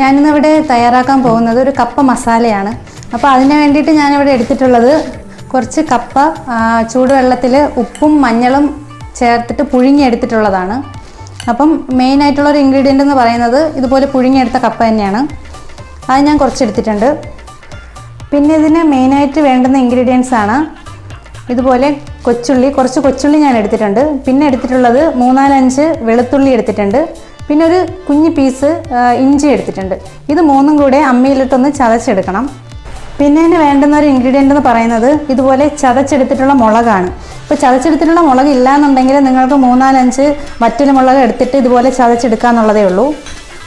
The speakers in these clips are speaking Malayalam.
ഞാനിന്ന് ഇവിടെ തയ്യാറാക്കാൻ പോകുന്നത് ഒരു കപ്പ മസാലയാണ്. അപ്പോൾ അതിന് വേണ്ടിയിട്ട് ഞാനിവിടെ എടുത്തിട്ടുള്ളത് കുറച്ച് കപ്പ ചൂടുവെള്ളത്തിൽ ഉപ്പും മഞ്ഞളും ചേർത്തിട്ട് പുഴുങ്ങിയെടുത്തിട്ടുള്ളതാണ്. അപ്പം മെയിൻ ആയിട്ടുള്ള ഒരു ഇൻഗ്രീഡിയന്റ് എന്ന് പറയുന്നത് ഇതുപോലെ പുഴുങ്ങിയെടുത്ത കപ്പ തന്നെയാണ്. അത് ഞാൻ കുറച്ചെടുത്തിട്ടുണ്ട്. പിന്നെ ഇതിന് മെയിനായിട്ട് വേണ്ടുന്ന ഇൻഗ്രീഡിയൻസ് ആണ് ഇതുപോലെ കൊച്ചുള്ളി. കുറച്ച് കൊച്ചുള്ളി ഞാൻ എടുത്തിട്ടുണ്ട്. പിന്നെ എടുത്തിട്ടുള്ളത് മൂന്നാലഞ്ച് വെളുത്തുള്ളി എടുത്തിട്ടുണ്ട്. പിന്നെ ഒരു കുഞ്ഞ് പീസ് ഇഞ്ചി എടുത്തിട്ടുണ്ട്. ഇത് മൂന്നും കൂടെ അമ്മിയിലിട്ടൊന്ന് ചതച്ചെടുക്കണം. പിന്നെ ഇതിന് വേണ്ടുന്ന ഒരു ഇൻഗ്രീഡിയന്റ് എന്ന് പറയുന്നത് ഇതുപോലെ ചതച്ചെടുത്തിട്ടുള്ള മുളകാണ്. ഇപ്പോൾ ചതച്ചെടുത്തിട്ടുള്ള മുളക് ഇല്ല എന്നുണ്ടെങ്കിൽ നിങ്ങൾക്ക് മൂന്നാലഞ്ച് മറ്റൊരു മുളക് എടുത്തിട്ട് ഇതുപോലെ ചതച്ചെടുക്കുക എന്നുള്ളതേ ഉള്ളൂ.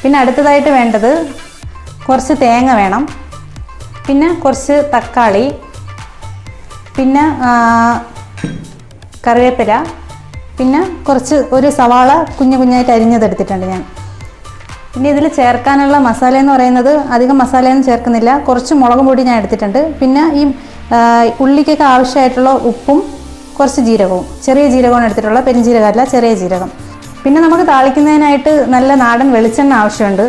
പിന്നെ അടുത്തതായിട്ട് വേണ്ടത് കുറച്ച് തേങ്ങ വേണം. പിന്നെ കുറച്ച് തക്കാളി. പിന്നെ കറിവേപ്പില. പിന്നെ കുറച്ച് ഒരു സവാള കുഞ്ഞു കുഞ്ഞായിട്ട് അരിഞ്ഞതെടുത്തിട്ടുണ്ട് ഞാൻ. പിന്നെ ഇതിൽ ചേർക്കാനുള്ള മസാല എന്ന് പറയുന്നത് അധികം മസാലയൊന്നും ചേർക്കുന്നില്ല. കുറച്ച് മുളക് പൊടി ഞാൻ എടുത്തിട്ടുണ്ട്. പിന്നെ ഈ ഉള്ളിക്കൊക്കെ ആവശ്യമായിട്ടുള്ള ഉപ്പും കുറച്ച് ജീരകവും. ചെറിയ ജീരകമാണ് എടുത്തിട്ടുള്ള പെരുംജീരകമല്ല ചെറിയ ജീരകം. പിന്നെ നമുക്ക് താളിക്കുന്നതിനായിട്ട് നല്ല നാടൻ വെളിച്ചെണ്ണ ആവശ്യമുണ്ട്.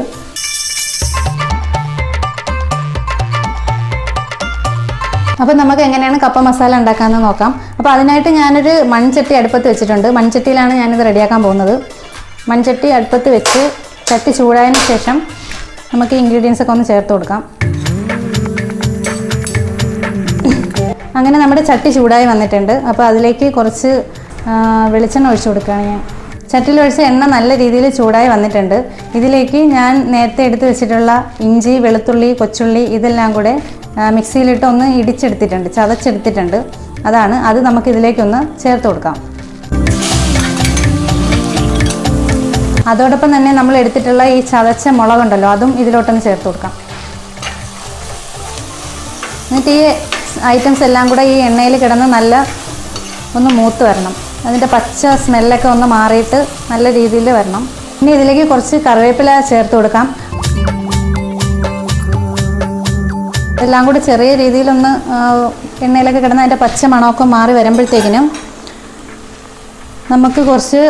അപ്പോൾ നമുക്ക് എങ്ങനെയാണ് കപ്പ മസാല ഉണ്ടാക്കാമെന്ന് നോക്കാം. അപ്പോൾ അതിനായിട്ട് ഞാനൊരു മൺചട്ടി അടുപ്പത്ത് വെച്ചിട്ടുണ്ട്. മൺചട്ടിയിലാണ് ഞാനിത് റെഡിയാക്കാൻ പോകുന്നത്. മൺചട്ടി അടുപ്പത്ത് വെച്ച് ചട്ടി ചൂടായതിനു ശേഷം നമുക്ക് ഇൻഗ്രീഡിയൻസ് ഒക്കെ ഒന്ന് ചേർത്ത് കൊടുക്കാം. അങ്ങനെ നമ്മുടെ ചട്ടി ചൂടായി വന്നിട്ടുണ്ട്. അപ്പോൾ അതിലേക്ക് കുറച്ച് വെളിച്ചെണ്ണ ഒഴിച്ചു കൊടുക്കുകയാണ് ഞാൻ. ചട്ടിയിൽ ഒഴിച്ച് എണ്ണ നല്ല രീതിയിൽ ചൂടായി വന്നിട്ടുണ്ട്. ഇതിലേക്ക് ഞാൻ നേരത്തെ എടുത്ത് വെച്ചിട്ടുള്ള ഇഞ്ചി വെളുത്തുള്ളി കൊച്ചുള്ളി ഇതെല്ലാം കൂടെ മിക്സിയിലിട്ട് ഒന്ന് ഇടിച്ചെടുത്തിട്ടുണ്ട് ചതച്ചെടുത്തിട്ടുണ്ട്. അതാണ് അത് നമുക്ക് ഇതിലേക്കൊന്ന് ചേർത്ത് കൊടുക്കാം. അതോടൊപ്പം തന്നെ നമ്മൾ എടുത്തിട്ടുള്ള ഈ ചതച്ച മുളകുണ്ടല്ലോ അതും ഇതിലോട്ടൊന്ന് ചേർത്ത് കൊടുക്കാം. എന്നിട്ട് ഈ ഐറ്റംസ് എല്ലാം കൂടെ ഈ എണ്ണയിൽ കിടന്ന് നല്ല ഒന്ന് മൂത്ത് വരണം. അതിന്റെ പച്ച സ്മെല്ലൊക്കെ ഒന്ന് മാറിയിട്ട് നല്ല രീതിയിൽ വരണം. ഇനി ഇതിലേക്ക് കുറച്ച് കറിവേപ്പില ചേർത്ത് കൊടുക്കാം. എല്ലാം കൂടി ചെറിയ രീതിയിലൊന്ന് എണ്ണയിലൊക്കെ കിടന്ന് അതിന്റെ പച്ച മണമൊക്കെ മാറി വരുമ്പോഴത്തേക്കിനും നമുക്ക് കുറച്ച്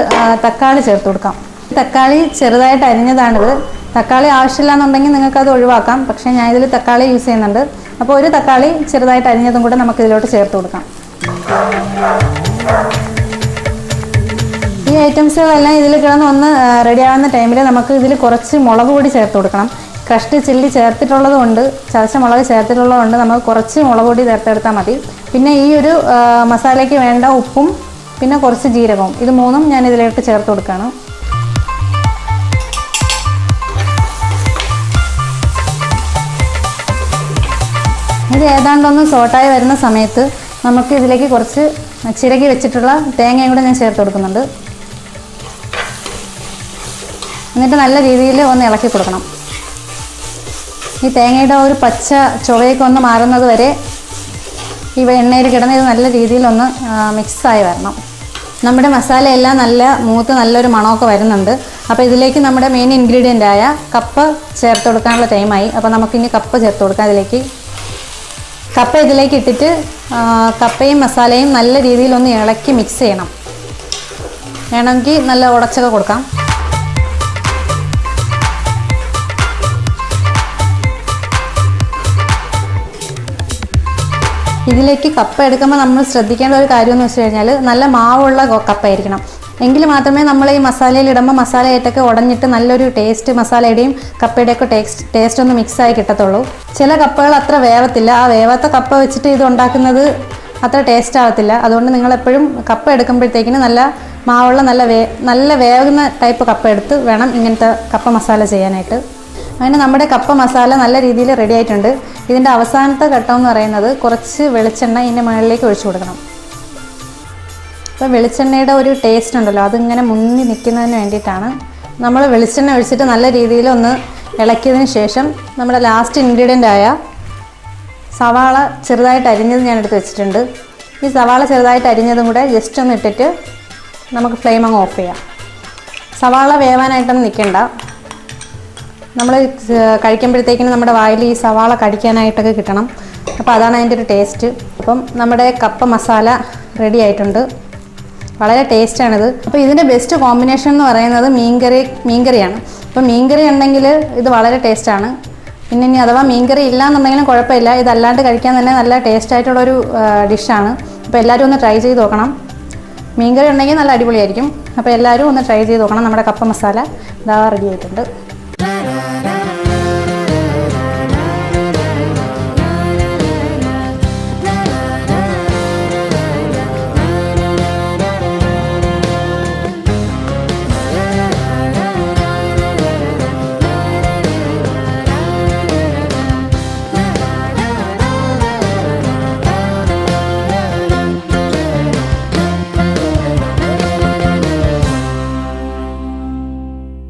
തക്കാളി ചേർത്ത് കൊടുക്കാം. തക്കാളി ചെറുതായിട്ട് അരിഞ്ഞതാണിത്. തക്കാളി ആവശ്യമില്ല എന്നുണ്ടെങ്കിൽ നിങ്ങൾക്ക് അത് ഒഴിവാക്കാം. പക്ഷേ ഞാൻ ഇതിൽ തക്കാളി യൂസ് ചെയ്യുന്നുണ്ട്. അപ്പോൾ ഒരു തക്കാളി ചെറുതായിട്ട് അരിഞ്ഞതും കൂടെ നമുക്ക് ഇതിലോട്ട് ചേർത്ത് കൊടുക്കാം. ഈ ഐറ്റംസുകളെല്ലാം ഇതിൽ കിടന്ന് ഒന്ന് റെഡി ആവുന്ന ടൈമിൽ നമുക്ക് ഇതിൽ കുറച്ച് മുളക് പൊടി ചേർത്ത് കൊടുക്കണം. കഷ്ടി ചില്ലി ചേർത്തിട്ടുള്ളത് കൊണ്ട് ചതച്ച മുളക് ചേർത്തിട്ടുള്ളത് കൊണ്ട് നമുക്ക് കുറച്ച് മുളക് പൊടി ചേർത്തെടുത്താൽ മതി. പിന്നെ ഈ ഒരു മസാലയ്ക്ക് വേണ്ട ഉപ്പും പിന്നെ കുറച്ച് ജീരകവും. ഇത് മൂന്നും ഞാൻ ഇതിലേക്ക് ചേർത്ത് കൊടുക്കുകയാണ് ഇത് ഏതാണ്ടൊന്ന് സോട്ടായി വരുന്ന സമയത്ത് നമുക്ക് ഇതിലേക്ക് കുറച്ച് ചിരകി വെച്ചിട്ടുള്ള തേങ്ങയും കൂടെ ഞാൻ ചേർത്ത് കൊടുക്കുന്നുണ്ട്. എന്നിട്ട് നല്ല രീതിയിൽ ഒന്ന് ഇളക്കി കൊടുക്കണം. ഈ തേങ്ങയുടെ ഒരു പച്ച ചുവയൊക്കെ ഒന്ന് മാറുന്നത് വരെ ഈ എണ്ണയിൽ കിടന്ന് ഇത് നല്ല രീതിയിലൊന്ന് മിക്സായി വരണം. നമ്മുടെ മസാലയെല്ലാം നല്ല മൂത്ത് നല്ലൊരു മണമൊക്കെ വരുന്നുണ്ട്. അപ്പോൾ ഇതിലേക്ക് നമ്മുടെ മെയിൻ ഇൻഗ്രീഡിയന്റ് ആയ കപ്പ ചേർത്ത് കൊടുക്കാനുള്ള ടൈമായി അപ്പോൾ നമുക്കിനി കപ്പ ചേർത്ത് കൊടുക്കാം അതിലേക്ക്. കപ്പ ഇതിലേക്ക് ഇട്ടിട്ട് കപ്പയും മസാലയും നല്ല രീതിയിലൊന്ന് ഇളക്കി മിക്സ് ചെയ്യണം. വേണമെങ്കിൽ നല്ല ഉടച്ചൊക്കെ കൊടുക്കാം. ഇതിലേക്ക് കപ്പ എടുക്കുമ്പോൾ നമ്മൾ ശ്രദ്ധിക്കേണ്ട ഒരു കാര്യം എന്ന് വെച്ച് കഴിഞ്ഞാൽ നല്ല മാവുള്ള കപ്പായിരിക്കണം എങ്കിൽ മാത്രമേ നമ്മൾ ഈ മസാലയിൽ ഇടുമ്പോൾ മസാലയായിട്ടൊക്കെ ഉടഞ്ഞിട്ട് നല്ലൊരു ടേസ്റ്റ് മസാലയുടെയും കപ്പയുടെയൊക്കെ ടേസ്റ്റ് ടേസ്റ്റ് ഒന്ന് മിക്സായി കിട്ടത്തുള്ളൂ. ചില കപ്പകൾ അത്ര വേവത്തില്ല. ആ വേവാത്ത കപ്പ വെച്ചിട്ട് ഇത് ഉണ്ടാക്കുന്നത് അത്ര ടേസ്റ്റ് ആവത്തില്ല. അതുകൊണ്ട് നിങ്ങൾ എപ്പോഴും കപ്പ എടുക്കുമ്പോഴത്തേക്കിന് നല്ല മാവുള്ള നല്ല വേ നല്ല വേവുന്ന ടൈപ്പ് കപ്പ എടുത്ത് വേണം ഇങ്ങനത്തെ കപ്പ മസാല ചെയ്യാനായിട്ട്. അങ്ങനെ നമ്മുടെ കപ്പ മസാല നല്ല രീതിയിൽ റെഡി ആയിട്ടുണ്ട്. ഇതിന്റെ അവസാനത്തെ ഘട്ടം എന്ന് പറയുന്നത് കുറച്ച് വെളിച്ചെണ്ണ ഇതിന്റെ മുകളിലേക്ക് ഒഴിച്ചു കൊടുക്കണം. അപ്പോൾ വെളിച്ചെണ്ണയുടെ ഒരു ടേസ്റ്റ് ഉണ്ടല്ലോ അതിങ്ങനെ മുന്നി നിൽക്കുന്നതിന് വേണ്ടിയിട്ടാണ് നമ്മൾ വെളിച്ചെണ്ണ ഒഴിച്ചിട്ട് നല്ല രീതിയിൽ ഒന്ന് ഇളക്കിയതിന് ശേഷം നമ്മുടെ ലാസ്റ്റ് ഇൻഗ്രീഡിയന്റ് ആയ സവാള ചെറുതായിട്ട് അരിഞ്ഞത് ഞാൻ എടുത്ത് വെച്ചിട്ടുണ്ട്. ഈ സവാള ചെറുതായിട്ട് അരിഞ്ഞതും കൂടെ ജസ്റ്റ് ഒന്ന് ഇട്ടിട്ട് നമുക്ക് ഫ്ലെയിം അങ്ങ് ഓഫ് ചെയ്യാം. സവാള വേവാനായിട്ടൊന്നും നിൽക്കണ്ട. നമ്മൾ കഴിക്കുമ്പോഴത്തേക്കിനും നമ്മുടെ വായിൽ ഈ സവാള കടിക്കാനായിട്ടൊക്കെ കിട്ടണം. അപ്പോൾ അതാണ് അതിന്റെ ഒരു ടേസ്റ്റ്. അപ്പം നമ്മുടെ കപ്പ മസാല റെഡി ആയിട്ടുണ്ട്. വളരെ ടേസ്റ്റാണിത് അപ്പോൾ ഇതിന്റെ ബെസ്റ്റ് കോമ്പിനേഷൻ എന്ന് പറയുന്നത് മീൻകറി മീൻകറിയാണ്. അപ്പോൾ മീൻകറി ഉണ്ടെങ്കിൽ ഇത് വളരെ ടേസ്റ്റാണ് പിന്നെ ഇനി അഥവാ മീൻകറി ഇല്ല എന്നുണ്ടെങ്കിലും കുഴപ്പമില്ല. ഇതല്ലാണ്ട് കഴിക്കാൻ തന്നെ നല്ല ടേസ്റ്റ് ആയിട്ടുള്ളൊരു ഡിഷാണ് അപ്പോൾ എല്ലാവരും ഒന്ന് ട്രൈ ചെയ്ത് നോക്കണം. മീൻകറി ഉണ്ടെങ്കിൽ നല്ല അടിപൊളിയായിരിക്കും. അപ്പോൾ എല്ലാവരും ഒന്ന് ട്രൈ ചെയ്ത് നോക്കണം. നമ്മുടെ കപ്പ മസാല ഇതാ റെഡി ആയിട്ടുണ്ട്.